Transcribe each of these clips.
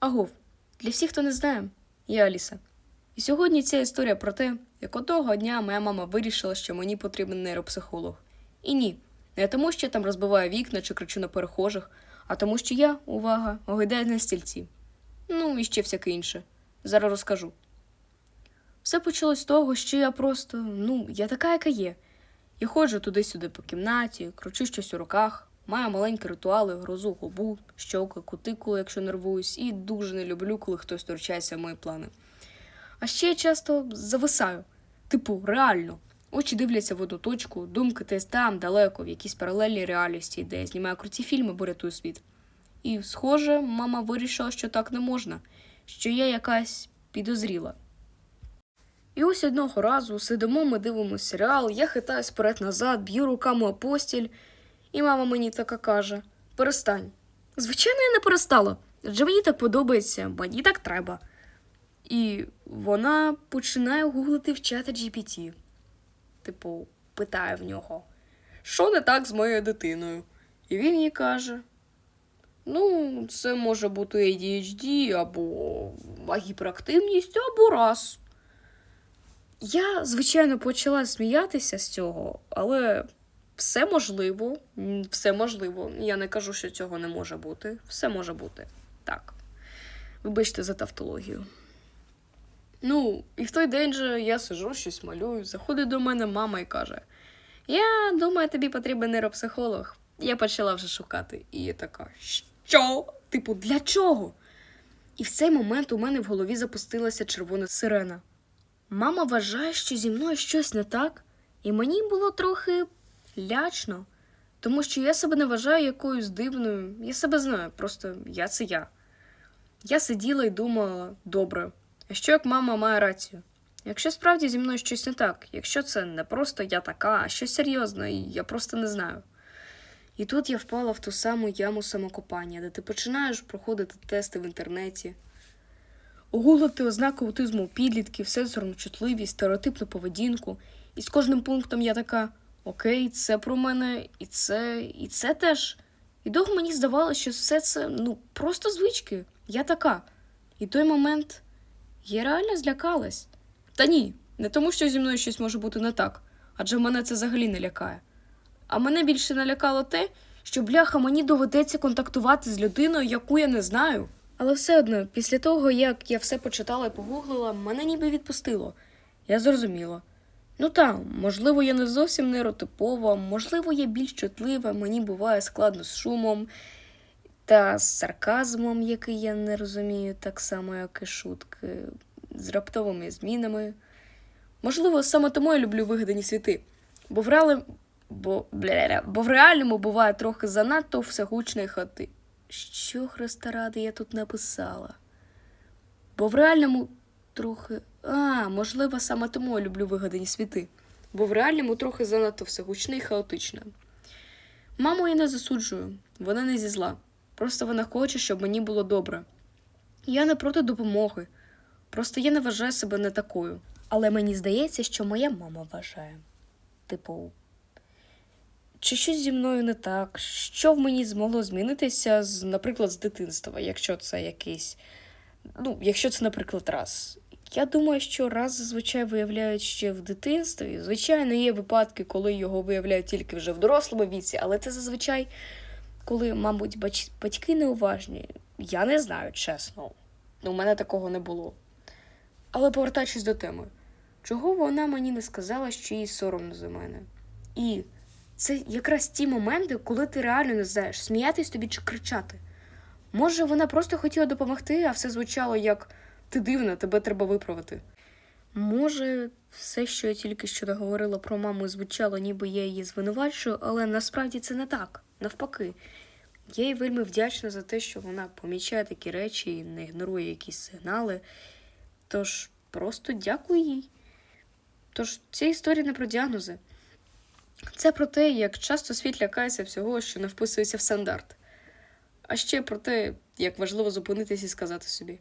Агов, для всіх, хто не знає, я Аліса. І сьогодні ця історія про те, як одного дня моя мама вирішила, що мені потрібен нейропсихолог. І ні, не тому, що я там розбиваю вікна чи кричу на перехожих, а тому, що я, увага, огидаю на стільці. Ну і ще всяке інше. Зараз розкажу. Все почалось з того, що я просто, ну, я така, яка є. Я ходжу туди-сюди по кімнаті, кручу щось у руках, маю маленькі ритуали, грозу губу, щоки, кутикулу, якщо нервуюсь, і дуже не люблю, коли хтось втручається в мої плани. А ще я часто зависаю. Типу, реально. Очі дивляться в одну точку, думки десь там, далеко, в якійсь паралельній реальності, де я знімаю круті фільми, бо рятую світ. І, схоже, мама вирішила, що так не можна, що я якась підозріла. І ось одного разу сидимо, ми дивимося серіал, я хитаюсь вперед-назад, б'ю руками о постіль, і мама мені така каже: перестань. Звичайно, я не перестала, адже мені так подобається, мені так треба. І вона починає гуглити в чата GPT. Типу, питає в нього, що не так з моєю дитиною? І він їй каже: Ну, це може бути ADHD або гіперактивність, або раз. Я, звичайно, почала сміятися з цього, але все можливо, все можливо. Я не кажу, що цього не може бути. Все може бути. Так. Вибачте за тавтологію. Ну, і в той день же я сижу, щось малюю, заходить до мене мама і каже: Я думаю, тобі потрібен нейропсихолог. Я почала вже шукати. І я така, що? Типу, для чого? І в цей момент у мене в голові запустилася червона сирена. Мама вважає, що зі мною щось не так, і мені було трохи лячно, тому що я себе не вважаю якоюсь дивною. Я себе знаю, просто я це я. Я сиділа і думала, добре, а що як мама має рацію? Якщо справді зі мною щось не так, якщо це не просто я така, а щось серйозне, і я просто не знаю. І тут я впала в ту саму яму самокопання, де ти починаєш проходити тести в інтернеті, огуглити ознаки аутизму підлітків, сенсорну чутливість, стереотипну поведінку. І з кожним пунктом я така: Окей, це про мене, і це, і це теж. І довго мені здавалося, що все це ну просто звички. Я така. І той момент я реально злякалась. Та ні, не тому, що зі мною щось може бути не так, адже мене це взагалі не лякає. А мене більше налякало те, що бляха мені доведеться контактувати з людиною, яку я не знаю. Але все одно, після того, як я все почитала і погуглила, мене ніби відпустило. Я зрозуміла. Ну так, можливо, я не зовсім нейротипова, можливо, я більш чутлива, мені буває складно з шумом та з сарказмом, який я не розумію, так само, як і шутки, з раптовими змінами. Можливо, саме тому я люблю вигадані світи, бо в, реалі... бо... бля-ля-ля. бо в реальному буває трохи занадто всегучної хати. Що, Христа ради, я тут написала? Бо в реальному трохи. А, можливо, саме тому я люблю вигадані світи, бо в реальному трохи занадто всегучне і хаотичне. Маму я не засуджую, вона не зі зла. Просто вона хоче, щоб мені було добре. Я не проти допомоги. Просто я не вважаю себе не такою. Але мені здається, що моя мама вважає. Типу, чи щось зі мною не так? Що в мені змогло змінитися, наприклад, з дитинства, якщо це якийсь. Ну, якщо це, наприклад, раз. Я думаю, що раз зазвичай виявляють ще в дитинстві. Звичайно, є випадки, коли його виявляють тільки вже в дорослому віці, але це зазвичай, коли, мабуть, батьки неуважні. Я не знаю, чесно. У мене такого не було. Але повертаючись до теми, чого вона мені не сказала, що їй соромно за мене? І це якраз ті моменти, коли ти реально не знаєш, сміятись тобі чи кричати. Може, вона просто хотіла допомогти, а все звучало як ти дивна, тебе треба виправити. Може, все, що я тільки що наговорила про маму, звучало, ніби я її звинувачую, але насправді це не так. Навпаки, я їй вельми вдячна за те, що вона помічає такі речі і не ігнорує якісь сигнали. Тож просто дякую їй. Тож ця історія не про діагнози. Це про те, як часто світ лякається всього, що не вписується в стандарт. А ще про те, як важливо зупинитись і сказати собі: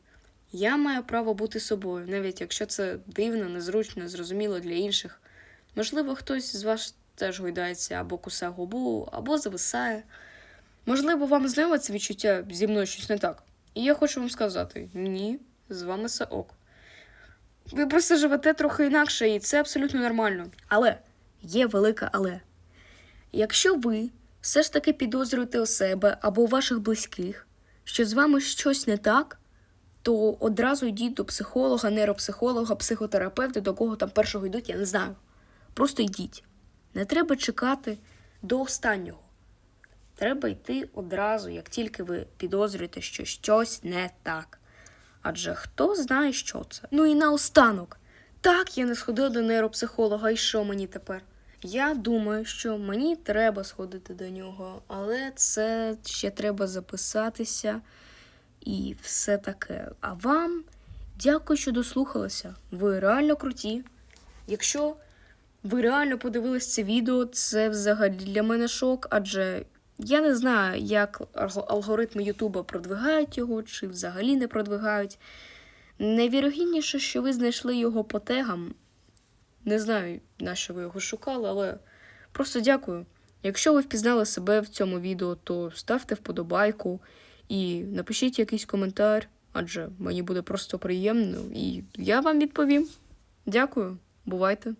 я маю право бути собою, навіть якщо це дивно, незручно, зрозуміло для інших. Можливо, хтось з вас теж гойдається або кусає губу, або зависає. Можливо, вам знайоме це відчуття зі мною щось не так. І я хочу вам сказати: ні, з вами все ок. Ви просто живете трохи інакше, і це абсолютно нормально. Але є велике але. Якщо ви все ж таки підозрюєте у себе або у ваших близьких, що з вами щось не так, то одразу йдіть до психолога, нейропсихолога, психотерапевта, до кого там першого йдуть, я не знаю. Просто йдіть. Не треба чекати до останнього. Треба йти одразу, як тільки ви підозрюєте, що щось не так. Адже хто знає, що це. Ну і наостанок. Так, я не сходила до нейропсихолога, і що мені тепер? Я думаю, що мені треба сходити до нього, але це ще треба записатися і все таке. А вам дякую, що дослухалися. Ви реально круті. Якщо ви реально подивились це відео, це взагалі для мене шок, адже я не знаю, як алгоритми Ютуба продвигають його, чи взагалі не продвигають. Найвірогідніше, що ви знайшли його по тегам. Не знаю, на що ви його шукали, але просто дякую. Якщо ви впізнали себе в цьому відео, то ставте вподобайку і напишіть якийсь коментар, адже мені буде просто приємно, і я вам відповім. Дякую, бувайте!